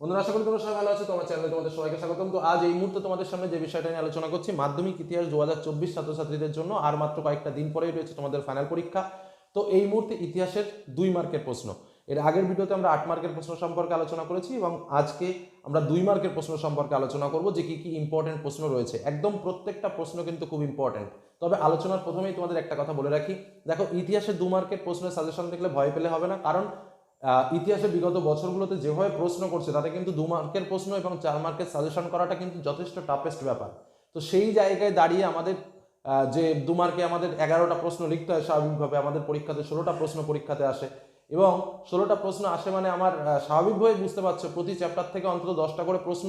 বন্ধুরা, আশা করি তোমরা সবাই ভালো আছো। তোমার চ্যানেলে তোমাদের সবাইকে স্বাগতম। তো আজ এই মুহূর্তে তোমাদের সামনে যে বিষয়টা নিয়ে আলোচনা করছি, মাধ্যমিক ইতিহাস দু হাজার চব্বিশ ছাত্রছাত্রীদের জন্য, আর মাত্র কয়েকটা দিন পরেই রয়েছে তোমাদের ফাইনাল পরীক্ষা। তো এই মুহূর্তে ইতিহাসের দুই মার্কের প্রশ্ন। এর আগের ভিডিওতে আমরা আট মার্কের প্রশ্ন সম্পর্কে আলোচনা করেছি এবং আজকে আমরা দুই মার্কের প্রশ্ন সম্পর্কে আলোচনা করব যে কি কি ইম্পর্টেন্ট প্রশ্ন রয়েছে। একদম প্রত্যেকটা প্রশ্ন কিন্তু খুব ইম্পর্টেন্ট তবে আলোচনার প্রথমেই তোমাদের একটা কথা বলে রাখি। দেখো ইতিহাসের দু মার্কের প্রশ্নের সাজেশন দেখলে ভয় পেলে হবে না, কারণ ইতিহাসে বিগত বছরগুলোতে যেভাবে প্রশ্ন করছে, তাতে কিন্তু দু মার্কের প্রশ্ন এবং চার মার্কের সাজেশন করাটা কিন্তু যথেষ্ট টাফেস্ট ব্যাপার। তো সেই জায়গায় দাঁড়িয়ে আমাদের যে দু মার্কে আমাদের এগারোটা প্রশ্ন লিখতে হয় স্বাভাবিকভাবে, আমাদের পরীক্ষাতে ষোলোটা প্রশ্ন পরীক্ষাতে আসে এবং ষোলোটা প্রশ্ন আসে মানে আমার স্বাভাবিকভাবে বুঝতে পারছ, প্রতি চ্যাপ্টার থেকে অন্তত দশটা করে প্রশ্ন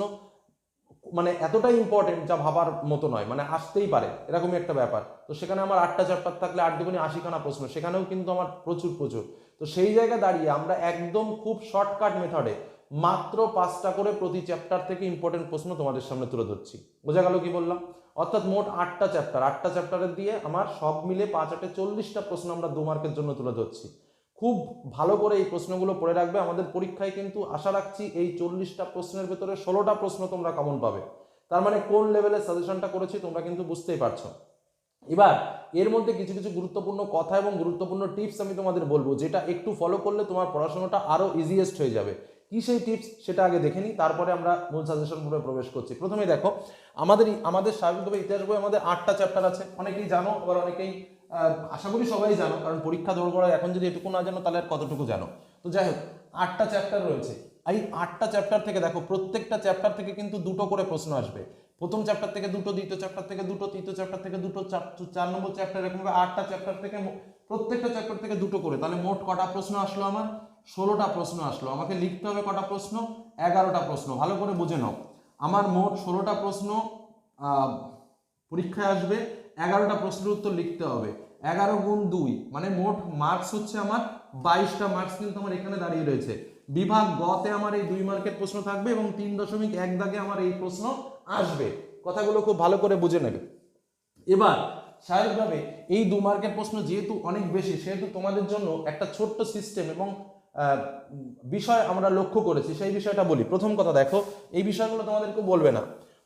মানে এতটাই ইম্পর্টেন্ট যা ভাবার মতো নয় মানে আসতেই পারে, এরকমই একটা ব্যাপার। তো সেখানে আমার আটটা চ্যাপ্টার থাকলে আট দুগুণে আশিখানা প্রশ্ন, সেখানেও কিন্তু আমার প্রচুর প্রচুর। তো সেই জায়গায় দাঁড়িয়ে আমরা একদম খুব শর্টকাট মেথডে মাত্র পাঁচটা করে প্রতি চ্যাপ্টার থেকে ইম্পর্টেন্ট প্রশ্ন তোমাদের সামনে তুলে ধরছি। বোঝা গেল কি বললাম? অর্থাৎ মোট আটটা চ্যাপ্টার আটটা চ্যাপ্টারের দিয়ে আমার সব মিলে পাঁচ আটে চল্লিশটা প্রশ্ন আমরা দু মার্কের জন্য তুলে ধরছি। খুব ভালো করে এই প্রশ্নগুলো পড়ে রাখবে। আমাদের পরীক্ষায় কিন্তু আশা রাখছি এই চল্লিশটা প্রশ্নের ভেতরে ষোলোটা প্রশ্ন তোমরা কেমন পাবে। তার মানে কোন লেভেলের সাজেশনটা করেছি তোমরা কিন্তু বুঝতেই পারছ। এবার, এর মধ্যে কিছু কিছু গুরুত্বপূর্ণ কথা এবং গুরুত্বপূর্ণ টিপস আমি তোমাদের বলব, যেটা একটু ফলো করলে তোমার পড়াশোনাটা আরও ইজিয়েস্ট হয়ে যাবে। কি সেই টিপস সেটা আগে দেখে নিই তারপরে আমরা মূল সাজেশন পুরো প্রবেশ করছি। প্রথমে দেখো, আমাদের আমাদের স্বাভাবিকভাবে ইতিহাস বই আমাদের আটটা চ্যাপ্টার আছে। অনেকেই জানো, আবার অনেকেই আশা করি সবাই জানো, কারণ পরীক্ষা দৌড় করা এখন যদি এটুকু না জানো, তাহলে আর কতটুকু জানো? তো যাই হোক, আটটা চ্যাপ্টার রয়েছে। এই আটটা চ্যাপ্টার থেকে দেখো, প্রত্যেকটা চ্যাপ্টার থেকে কিন্তু দুটো করে প্রশ্ন আসবে। প্রথম চ্যাপ্টার থেকে দুটো, দ্বিতীয় চ্যাপ্টার থেকে দুটো, তৃতীয় চ্যাপ্টার থেকে দুটো চার- নম্বর চ্যাপ্টার এরকম ভাবে আটটা চ্যাপ্টার থেকে প্রত্যেকটা চ্যাপ্টার থেকে দুটো করে। তাহলে মোট কটা প্রশ্ন আসলো আমার? ষোলোটা প্রশ্ন আসলো। আমাকে লিখতে হবে কটা প্রশ্ন? এগারোটা প্রশ্ন। ভালো করে বুঝে নাও। আমার মোট ষোলোটা প্রশ্ন পরীক্ষায় আসবে। এগারোটা প্রশ্নের উত্তর লিখতে হবে। এগারো গুণ দুই মানে মোট মার্কস হচ্ছে আমার বাইশটা মার্কস কিন্তু আমার এখানে দাঁড়িয়ে রয়েছে। বিভাগ গতে আমার এই দুই মার্কের প্রশ্ন থাকবে এবং তিন দশমিক এক দাগে আমার এই প্রশ্ন আসবে। কথাগুলো খুব ভালো করে বুঝে নেবে। এবার, স্বাভাবিকভাবে এই দু মার্কের প্রশ্ন যেহেতু অনেক বেশি, সেহেতু তোমাদের জন্য একটা ছোট্ট সিস্টেম এবং বিষয় আমরা লক্ষ্য করেছি, সেই বিষয়টা বলি। প্রথম কথা দেখো, এই বিষয়গুলো তোমাদেরকে বলবে না।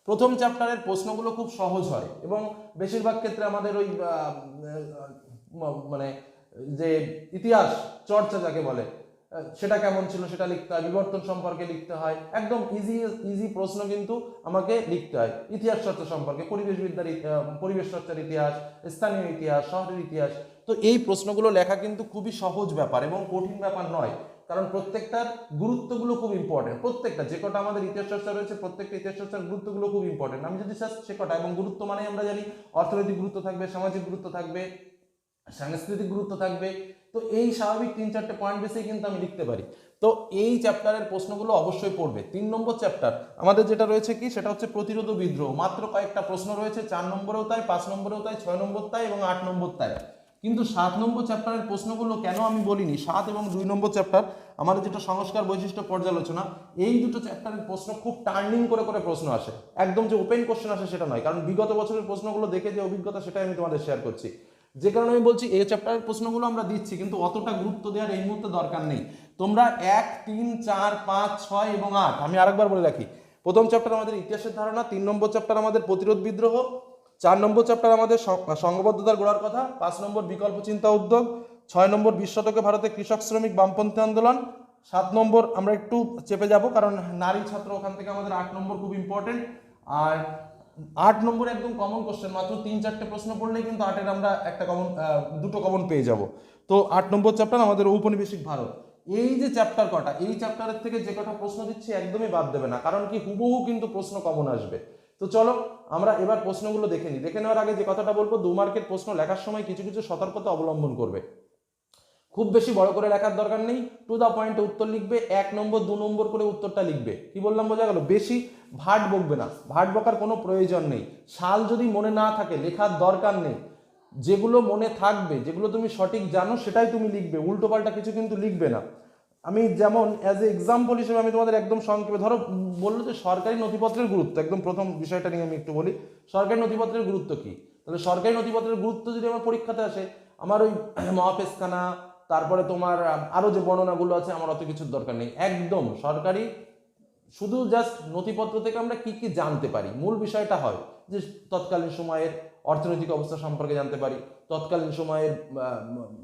প্রথম চ্যাপ্টারের প্রশ্নগুলো খুব সহজ হয় এবং বেশিরভাগ ক্ষেত্রে আমাদের ওই মানে যে ইতিহাস, চর্চা যাকে বলে সেটা কেমন ছিল সেটা লিখতে হয়, বিবর্তন সম্পর্কে লিখতে হয়। একদম ইজি ইজি প্রশ্ন কিন্তু আমাকে লিখতে হয়। ইতিহাস চর্চা সম্পর্কে, পরিবেশবিদ্যার পরিবেশ চর্চার ইতিহাস, স্থানীয় ইতিহাস, শহরের ইতিহাস। তো এই প্রশ্নগুলো লেখা কিন্তু খুবই সহজ ব্যাপার এবং কঠিন ব্যাপার নয়। কারণ প্রত্যেকটার গুরুত্বগুলো খুব ইম্পর্টেন্ট প্রত্যেকটা, যে কটা আমাদের ইতিহাস চর্চা রয়েছে, প্রত্যেকটা ইতিহাস চর্চার গুরুত্বগুলো খুব ইম্পর্টেন্ট আমি যদি সে কটা এবং গুরুত্ব মানে আমরা জানি, অর্থনৈতিক গুরুত্ব থাকবে, সামাজিক গুরুত্ব থাকবে সাংস্কৃতিক গুরুত্ব থাকবে। তো এই স্বাভাবিক তিন চারটে পয়েন্ট বেসেই কিন্তু আমি লিখতে পারি। তো এই চ্যাপ্টারের প্রশ্নগুলো অবশ্যই পড়বে। তিন নম্বর চ্যাপ্টার আমাদের যেটা রয়েছে কি, সেটা হচ্ছে প্রতিরোধ বিদ্রোহ। মাত্র কয়েকটা প্রশ্ন রয়েছে, চার নম্বরেও তাই, পাঁচ নম্বরেও তাই, ছয় নম্বর তাই এবং আট নম্বর তাই। কিন্তু সাত নম্বর চ্যাপ্টারের প্রশ্নগুলো কেন আমি বলিনি? সাত এবং দুই নম্বর চ্যাপ্টার আমাদের যেটা সংস্কার বৈশিষ্ট্য পর্যালোচনা, এই দুটো চ্যাপ্টারের প্রশ্ন খুব টার্নিং করে করে প্রশ্ন আসে। একদম যে ওপেন কোশ্চেন আসে সেটা নয়, কারণ বিগত বছরের প্রশ্নগুলো দেখে যে অভিজ্ঞতা সেটাই আমি তোমাদের শেয়ার করছি। যে কারণে আমি বলছি এই চ্যাপ্টারের প্রশ্নগুলো আমরা দিচ্ছি, কিন্তু অতটা গুরুত্ব দেওয়ার এই মুহূর্তে দরকার নেই। তোমরা এক, তিন, চার, পাঁচ, ছয় এবং আট, আমি আরেকবার বলে রাখি, প্রথম চ্যাপ্টার আমাদের ইতিহাসের ধারণা, তিন নম্বর চ্যাপ্টার আমাদের প্রতিরোধ বিদ্রোহ, চার নম্বর চ্যাপ্টার আমাদের সংঘবদ্ধতার গোড়ার কথা, পাঁচ নম্বর বিকল্প চিন্তা উদ্যোগ, ছয় নম্বর বিশ শতকে ভারতে কৃষক শ্রমিক বামপন্থী আন্দোলন, সাত নম্বর আমরা একটু চেপে যাব, কারণ নারী ছাত্র ওখান থেকে আমাদের আট নম্বর খুব ইম্পর্টেন্ট আর আট নম্বর একদম কমন কোশ্চেন মাত্র তিন চারটে প্রশ্ন পড়লেই কিন্তু আটের আমরা একটা কমন দুটো কমন পেয়ে যাব। তো আট নম্বর চ্যাপ্টার আমাদের ঔপনিবেশিক ভারত। এই যে চ্যাপ্টার কটা, এই চ্যাপ্টারের থেকে যে কটা প্রশ্ন দিচ্ছি একদমই বাদ দেবে না, কারণ কি হুবহু কিন্তু প্রশ্ন কমন আসবে। তো চলো, আমরা এবার প্রশ্নগুলো দেখে নিই। দেখে নেওয়ার আগে যে কথাটা বলব, দু মার্কের প্রশ্ন লেখার সময় কিছু কিছু সতর্কতা অবলম্বন করবে। খুব বেশি বড় করে লেখার দরকার নেই। টু দা পয়েন্টে উত্তর লিখবে, এক নম্বর, দু নম্বর করে উত্তরটা লিখবে। কি বললাম বোঝা গেল? বেশি ভাট বকবে না। ভাট বকার কোনো প্রয়োজন নেই। সাল যদি মনে না থাকে, লেখার দরকার নেই। যেগুলো মনে থাকবে, যেগুলো তুমি সঠিক জানো, সেটাই তুমি লিখবে। উল্টোপাল্টা কিছু কিন্তু লিখবে না। আমি যেমন অ্যাজ এ এক্সাম্পল হিসেবে আমি তোমাদের একদম সংক্ষেপে, ধরো, বলল যে সরকারি নথিপত্রের গুরুত্ব, একদম প্রথম বিষয়টা নিয়ে আমি একটু বলি। সরকারি নথিপত্রের গুরুত্ব কি? তাহলে সরকারি নথিপত্রের গুরুত্ব যদি আমার পরীক্ষাতে আসে, আমার ওই মহাপেশখানা তারপরে তোমার আহ, আরও যে বর্ণনাগুলো আছে আমার অত কিছুর দরকার নেই। একদম সরকারি শুধু জাস্ট নথিপত্র থেকে আমরা কি কি জানতে পারি? মূল বিষয়টা হয় যে তৎকালীন সময়ের অর্থনৈতিক অবস্থা সম্পর্কে জানতে পারি তৎকালীন সময়ের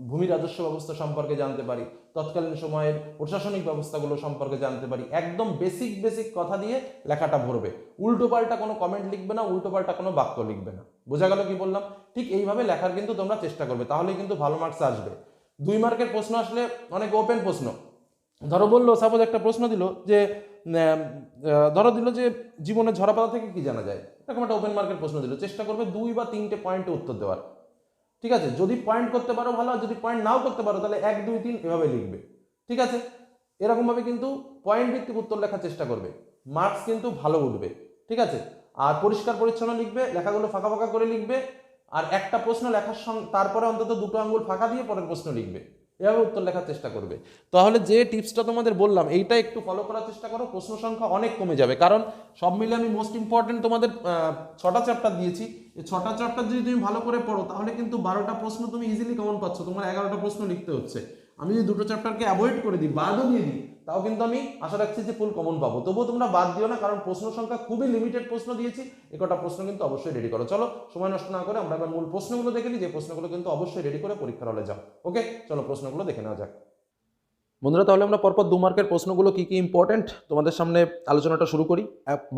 ভূমি রাজস্ব ব্যবস্থা সম্পর্কে জানতে পারি তৎকালীন সময়ের প্রশাসনিক ব্যবস্থাগুলো সম্পর্কে জানতে পারি। একদম বেসিক বেসিক কথা দিয়ে লেখাটা ভরবে। উল্টো পাল্টা কোনো কমেন্ট লিখবে না উল্টো পাল্টা কোনো বাক্য লিখবে না। বোঝা গেল কি বললাম? ঠিক এইভাবে লেখার কিন্তু তোমরা চেষ্টা করবে তাহলে কিন্তু ভালো মার্কস আসবে। দুই মার্কের প্রশ্ন আসলে অনেক ওপেন প্রশ্ন। ধরো বলল সাপোজ একটা প্রশ্ন দিল যে ধরো দিল যে জীবনের ঝরাপাতা থেকে কি জানা যায়? এরকম একটা ওপেন মার্কের প্রশ্ন দিল। চেষ্টা করবে দুই বা তিনটে পয়েন্টে উত্তর দেওয়ার। ঠিক আছে? যদি পয়েন্ট করতে পারো ভালো, আর যদি পয়েন্ট নাও করতে পারো, তাহলে এক, দুই, তিন এভাবে লিখবে। ঠিক আছে? এরকমভাবে কিন্তু পয়েন্ট ভিত্তিক উত্তর লেখার চেষ্টা করবে। মার্কস কিন্তু ভালো উঠবে। ঠিক আছে? আর পরিষ্কার পরিচ্ছন্ন লিখবে, লেখাগুলো ফাঁকা ফাঁকা করে লিখবে আর একটা প্রশ্ন লেখার সঙ্গে, তারপরে অন্তত দুটো আঙ্গুল ফাঁকা দিয়ে পরের প্রশ্ন লিখবে। এভাবে উত্তর লেখার চেষ্টা করবে। তাহলে যে টিপসটা তোমাদের বললাম, এইটা একটু ফলো করার চেষ্টা করো, প্রশ্ন সংখ্যা অনেক কমে যাবে। কারণ সব মিলে আমি মোস্ট ইম্পর্টেন্ট তোমাদের ছটা চ্যাপ্টার দিয়েছি। ছটা চ্যাপ্টার যদি তুমি ভালো করে পড়ো, তাহলে কিন্তু বারোটা প্রশ্ন তুমি ইজিলি কমন পাচ্ছ। তোমার এগারোটা প্রশ্ন লিখতে হচ্ছে। আমি যদি দুটো চ্যাপ্টারকে অ্যাভয়েড করে দিই, বাদও দিয়ে দিই তাও কিন্তু আমি আশা রাখছি যে ফুল কমন পাবো। তবুও তোমরা বাদ দিও না, কারণ প্রশ্ন সংখ্যা খুবই লিমিটেড প্রশ্ন দিয়েছি। এ কটা প্রশ্ন কিন্তু অবশ্যই রেডি করো। চলো, সময় নষ্ট না করে আমরা এবার মূল প্রশ্নগুলো দেখে নিই। যে প্রশ্নগুলো কিন্তু অবশ্যই রেডি করে পরীক্ষার হলে যাও। ওকে চলো, প্রশ্নগুলো দেখে নেওয়া যাক। বন্ধুরা, তাহলে আমরা পরপর দু মার্কের প্রশ্নগুলো কি কি ইম্পর্টেন্ট তোমাদের সামনে আলোচনাটা শুরু করি।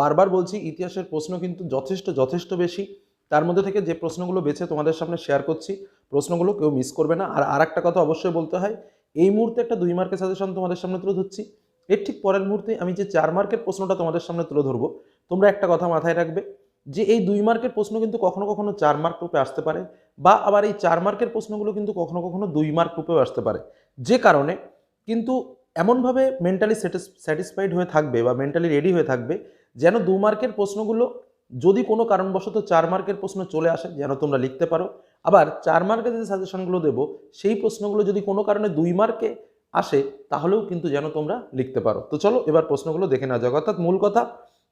বারবার বলছি, ইতিহাসের প্রশ্ন কিন্তু যথেষ্ট যথেষ্ট বেশি। তার মধ্যে থেকে যে প্রশ্নগুলো বেছে তোমাদের সামনে শেয়ার করছি, প্রশ্নগুলো কেউ মিস করবে না। আর আর একটা কথা অবশ্যই বলতে হয় এই মুহূর্তে একটা দুই মার্কের সাজেশন তোমাদের সামনে তুলে ধরছি। এর ঠিক পরের মুহূর্তে আমি যে চার মার্কের প্রশ্নটা তোমাদের সামনে তুলে ধরবো, তোমরা একটা কথা মাথায় রাখবে যে এই দুই মার্কের প্রশ্ন কিন্তু কখনো কখনো চার মার্ক রূপে আসতে পারে বা আবার এই চার মার্কের প্রশ্নগুলো কিন্তু কখনো কখনো দুই মার্ক রূপেও আসতে পারে। যে কারণে কিন্তু এমনভাবে মেন্টালি স্যাটিসফাইড হয়ে থাকবে বা মেন্টালি রেডি হয়ে থাকবে যেন দু মার্কের প্রশ্নগুলো যদি কোনো কারণবশত চার মার্কের প্রশ্ন চলে আসে, যেন তোমরা লিখতে পারো। আবার চার মার্কে যে সাজেশনগুলো দেবো, সেই প্রশ্নগুলো যদি কোনো কারণে দুই মার্কে আসে, তাহলেও কিন্তু যেন তোমরা লিখতে পারো। তো চলো এবার প্রশ্নগুলো দেখে নেওয়া যাক। অর্থাৎ মূল কথা,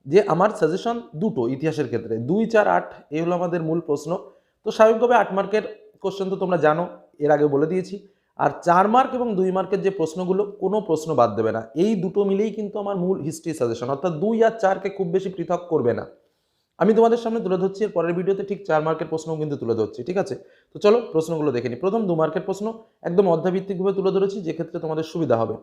যে আমার সাজেশন দুটো ইতিহাসের ক্ষেত্রে, দুই, চার, আট এই হলো আমাদের মূল প্রশ্ন। তো স্বাভাবিকভাবে আট মার্কের কোশ্চেন তো তোমরা জানো, এর আগে বলে দিয়েছি। আর চার মার্ক এবং দুই মার্কের যে প্রশ্নগুলো, কোনো প্রশ্ন বাদ দেবে না। এই দুটো মিলেই কিন্তু আমার মূল হিস্ট্রি সাজেশন অর্থাৎ দুই আর চারকে খুব বেশি পৃথক করবে না। আমি তোমাদের সামনে তুলে ধরছি, এর পরের ভিডিওতে ঠিক চার মার্কের প্রশ্নও কিন্তু তুলে ধরছি, ঠিক আছে? তো চলো প্রশ্নগুলো দেখে নিই। প্রথম দু মার্কের প্রশ্ন, একদম অধ্যাভিত্তিকভাবে তুলে ধরেছি, যে ক্ষেত্রে তোমাদের সুবিধা হবে।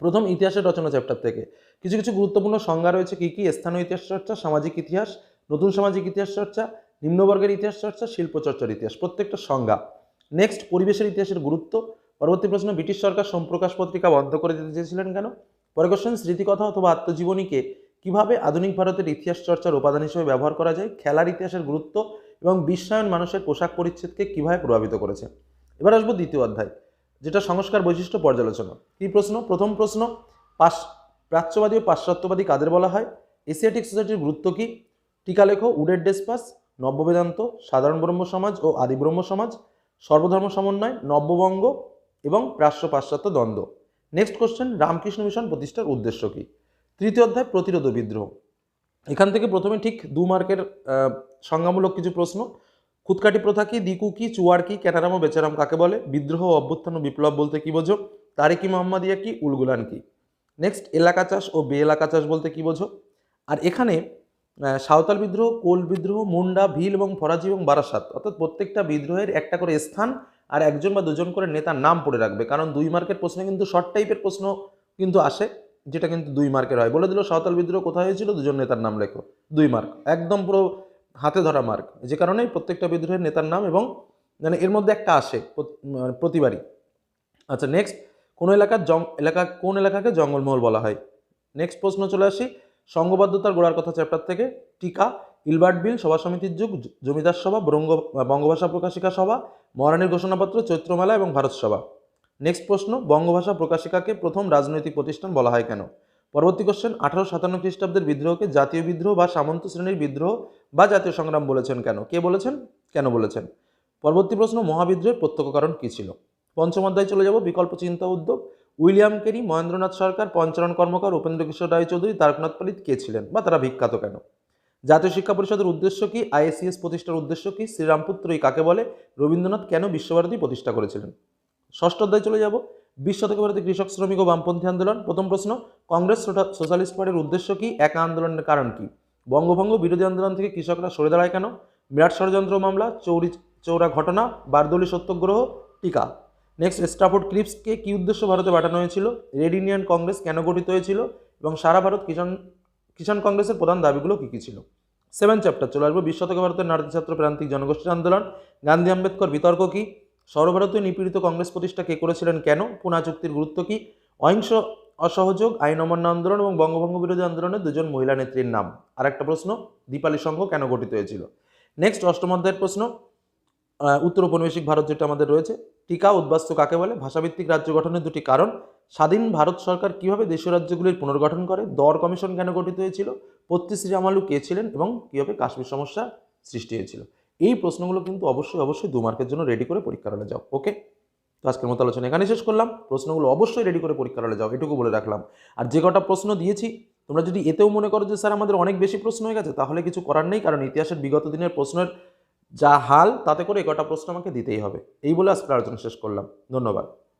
প্রথম ইতিহাসের রচনা চ্যাপ্টার থেকে। কিছু কিছু গুরুত্বপূর্ণ সংজ্ঞা রয়েছে, কী কী? স্থানীয় ইতিহাস চর্চা, সামাজিক ইতিহাস, নতুন সামাজিক ইতিহাস চর্চা, নিম্নবর্গের ইতিহাস চর্চা, শিল্প চর্চার ইতিহাস, প্রত্যেকটা সংজ্ঞা। নেক্সট পরিবেশের ইতিহাসের গুরুত্ব। পরবর্তী প্রশ্ন, ব্রিটিশ সরকার সোমপ্রকাশ পত্রিকা বন্ধ করে দিতে চেয়েছিলেন কেন? পরে কোশ্চেন স্মৃতিকথা অথবা আত্মজীবনীকে কীভাবে আধুনিক ভারতের ইতিহাস চর্চার উপাদান হিসেবে ব্যবহার করা যায়, খেলার ইতিহাসের গুরুত্ব এবং বিশ্বায়ন মানুষের পোশাক পরিচ্ছেদকে কীভাবে প্রভাবিত করেছে। এবার আসব দ্বিতীয় অধ্যায়, যেটা সংস্কার বৈশিষ্ট্য পর্যালোচনা। কি প্রশ্ন? প্রথম প্রশ্ন, পাশ, প্রাচ্যবাদী ও পাশ্চাত্যবাদী কাদের বলা হয়? এশিয়াটিক সোসাইটির গুরুত্ব কি? টিকালেখ উডের ডেসপাস, নব্যবেদান্ত, সাধারণ ব্রহ্ম সমাজ ও আদি ব্রহ্ম সমাজ, সর্বধর্ম সমন্বয়, নব্যবঙ্গ এবং প্রাশ্য পাশ্চাত্য দ্বন্দ্ব। নেক্সট কোশ্চেন রামকৃষ্ণ মিশন প্রতিষ্ঠার উদ্দেশ্য কী? তৃতীয় অধ্যায়, প্রতিরোধ বিদ্রোহ। এখান থেকে প্রথমে ঠিক দু মার্কের সংজ্ঞামূলক কিছু প্রশ্ন। খুদকাটি প্রথা কি, দিকু কি, চুয়ার কি ক্যানারাম ও বেচারাম কাকে বলে, বিদ্রোহ অভ্যুত্থান ও বিপ্লব বলতে কি বোঝো তারিকি মোহাম্মদিয়া কি, উলগুলান কি? নেক্সট এলাকা চাষ ও বে এলাকা চাষ বলতে কি বোঝো? আর এখানে সাঁওতাল বিদ্রোহ, কোল বিদ্রোহ, মুন্ডা, ভিল এবং ফরাজি এবং বারাসাত, অর্থাৎ প্রত্যেকটা বিদ্রোহের একটা করে স্থান আর একজন বা দুজন করে নেতার নাম পড়ে রাখবে। কারণ দুই মার্কের প্রশ্ন কিন্তু শর্ট টাইপের প্রশ্ন কিন্তু আসে। যেটা কিন্তু দুই মার্কের হয়। বলে দিল সাঁওতাল বিদ্রোহ কোথায় হয়েছিল? দুজন নেতার নাম লেখো। দুই মার্ক। একদম পুরো হাতে ধরা মার্ক। যে কারণে প্রত্যেকটা বিদ্রোহের নেতার নাম এবং মানে এর মধ্যে একটা আসে মানে প্রতিবারই। আচ্ছা নেক্সট কোন এলাকার জং, এলাকা, কোন এলাকাকে জঙ্গলমহল বলা হয়? নেক্সট প্রশ্ন চলে আসি। সংঘবদ্ধতার গোড়ার কথা চ্যাপ্টার থেকে। টিকা, ইলবার্ট বিল, সভা সমিতির যুগ জমিদার সভা বঙ্গ বঙ্গভাষা প্রকাশিকা সভা, মহারানীর ঘোষণাপত্র, চৈত্রমেলা এবং ভারত সভা। নেক্সট প্রশ্ন, বঙ্গভাষা প্রকাশিকাকে প্রথম রাজনৈতিক প্রতিষ্ঠান বলা হয় কেন? পরবর্তী কোশ্চেন আঠারো সাতান্ন খ্রিস্টাব্দের বিদ্রোহকে জাতীয় বিদ্রোহ বা সামন্ত শ্রেণির বিদ্রোহ বা জাতীয় সংগ্রাম বলেছেন কেন? কে বলেছেন? কেন বলেছেন? পরবর্তী প্রশ্ন, মহাবিদ্রোহের প্রত্যক্ষ কারণ কী ছিল? পঞ্চম অধ্যায় চলে যাব, বিকল্প চিন্তা উদ্যোগ। উইলিয়াম কেরি, মহেন্দ্রনাথ সরকার পঞ্চরণ কর্মকার উপেন্দ্র কিশোর রায়চৌধুরী, তারকনাথ পালিত কে ছিলেন বা তারা বিখ্যাত কেন? জাতীয় শিক্ষা পরিষদের উদ্দেশ্য কি? আইএসিএস প্রতিষ্ঠার উদ্দেশ্য কি? শ্রীরামপুত্রই কাকে বলে? রবীন্দ্রনাথ কেন বিশ্বভারতী প্রতিষ্ঠা করেছিলেন? ষষ্ঠ অধ্যায় চলে যাব। বিশ শতকে ভারতে কৃষক, শ্রমিক ও বামপন্থী আন্দোলন। প্রথম প্রশ্ন, কংগ্রেস সোশ্যালিস্ট পার্টির উদ্দেশ্য কি? একা আন্দোলনের কারণ কি? বঙ্গভঙ্গ বিরোধী আন্দোলন থেকে কৃষকরা সরে দাঁড়ায় কেন? বিরাট ষড়যন্ত্র মামলা, চৌরি চৌরা ঘটনা, বারদলি সত্যগ্রহ, টিকা। নেক্সট স্টাফোর্ড ক্লিপসকে কী উদ্দেশ্য ভারতে পাঠানো হয়েছিল? রেড ইন্ডিয়ান কংগ্রেস কেন গঠিত হয়েছিল? এবং সারা ভারত কিষাণ কিষাণ কংগ্রেসের প্রধান দাবিগুলো কী কী ছিল? সেভেন চ্যাপ্টার চলে আসব। বিশ শতকে ভারতের নারী ছাত্র প্রান্তিক জনগোষ্ঠীর আন্দোলন। গান্ধী আম্বেদকর বিতর্ক কি? সর্বভারতীয় নিপীড়িত কংগ্রেস প্রতিষ্ঠা কে করেছিলেন কেন? পুনা চুক্তির গুরুত্ব কি? অহিংস, অসহযোগ, আইন অমান্য আন্দোলন এবং বঙ্গভঙ্গ বিরোধী আন্দোলনের দুজন মহিলা নেত্রীর নাম। আর একটা প্রশ্ন, দীপালি সংঘ কেন গঠিত হয়েছিল? নেক্সট অষ্টম অধ্যায়ের প্রশ্ন উত্তর উপনিবেশিক ভারত যেটা আমাদের রয়েছে, টিকা, উদ্বাস্ত কাকে বলে? ভাষাভিত্তিক রাজ্য গঠনের দুটি কারণ। স্বাধীন ভারত সরকার কীভাবে দেশীয় রাজ্যগুলির পুনর্গঠন করে? দর কমিশন কেন গঠিত হয়েছিল? পত্রিশ্রী আমালু কে ছিলেন এবং কীভাবে কাশ্মীর সমস্যা সৃষ্টি হয়েছিল? এই প্রশ্নগুলো কিন্তু অবশ্যই অবশ্যই দু মার্কের জন্য রেডি করে পরীক্ষার হলে যাও ওকে তো আজকের মতো আলোচনা এখানে শেষ করলাম। প্রশ্নগুলো অবশ্যই রেডি করে পরীক্ষার হলে যাও, এটুকু বলে রাখলাম। আর যে কটা প্রশ্ন দিয়েছি, তোমরা যদি এতেও মনে করো যে, স্যার, আমাদের অনেক বেশি প্রশ্ন হয়ে গেছে তাহলে কিছু করার নেই, কারণ ইতিহাসের বিগত দিনের প্রশ্নের যা হাল, তাতে করে এ কটা প্রশ্ন আমাকে দিতেই হবে। এই বলে আজকের আলোচনা শেষ করলাম। ধন্যবাদ।